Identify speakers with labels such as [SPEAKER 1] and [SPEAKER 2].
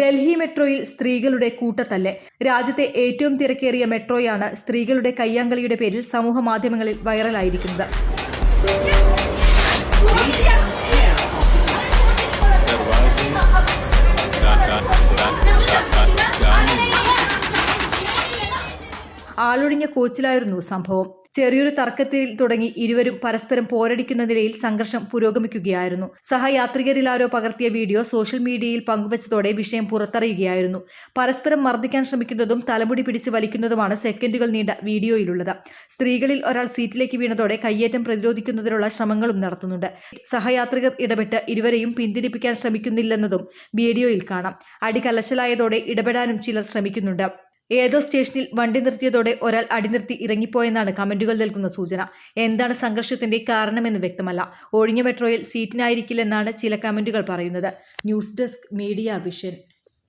[SPEAKER 1] ഡൽഹി മെട്രോയിൽ സ്ത്രീകളുടെ കൂട്ടത്തല്ല്. രാജ്യത്തെ ഏറ്റവും തിരക്കേറിയ മെട്രോയാണ് സ്ത്രീകളുടെ കയ്യാങ്കളിയുടെ പേരിൽ സമൂഹ മാധ്യമങ്ങളിൽ വൈറലായിരിക്കുന്നത്. ആളൊഴിഞ്ഞ കോച്ചിലായിരുന്നു സംഭവം. ചെറിയൊരു തർക്കത്തിൽ തുടങ്ങി ഇരുവരും പരസ്പരം പോരടിക്കുന്ന നിലയിൽ സംഘർഷം പുരോഗമിക്കുകയായിരുന്നു. സഹയാത്രികരിൽ ആരോ പകർത്തിയ വീഡിയോ സോഷ്യൽ മീഡിയയിൽ പങ്കുവച്ചതോടെ വിഷയം പുറത്തറിയുകയായിരുന്നു. പരസ്പരം മർദ്ദിക്കാൻ ശ്രമിക്കുന്നതും തലമുടി പിടിച്ച് വലിക്കുന്നതുമാണ് സെക്കൻഡുകൾ നീണ്ട വീഡിയോയിലുള്ളത്. സ്ത്രീകളിൽ ഒരാൾ സീറ്റിലേക്ക് വീണതോടെ കയ്യേറ്റം പ്രതിരോധിക്കുന്നതിനുള്ള ശ്രമങ്ങളും നടത്തുന്നുണ്ട്. സഹയാത്രികർ ഇടപെട്ട് ഇരുവരെയും പിന്തിരിപ്പിക്കാൻ ശ്രമിക്കുന്നില്ലെന്നതും വീഡിയോയിൽ കാണാം. അടി കലശലായതോടെ ഇടപെടാനും ചിലർ ശ്രമിക്കുന്നുണ്ട്. ഏതോ സ്റ്റേഷനിൽ വണ്ടി നിർത്തിയതോടെ ഒരാൾ അടിനിർത്തി ഇറങ്ങിപ്പോയെന്നാണ് കമന്റുകൾ നൽകുന്ന സൂചന. എന്താണ് സംഘർഷത്തിന്റെ കാരണമെന്ന് വ്യക്തമല്ല. ഒഴിഞ്ഞ മെട്രോയിൽ സീറ്റിനായിരിക്കില്ലെന്നാണ് ചില കമന്റുകൾ പറയുന്നത്. News desk Media Vision.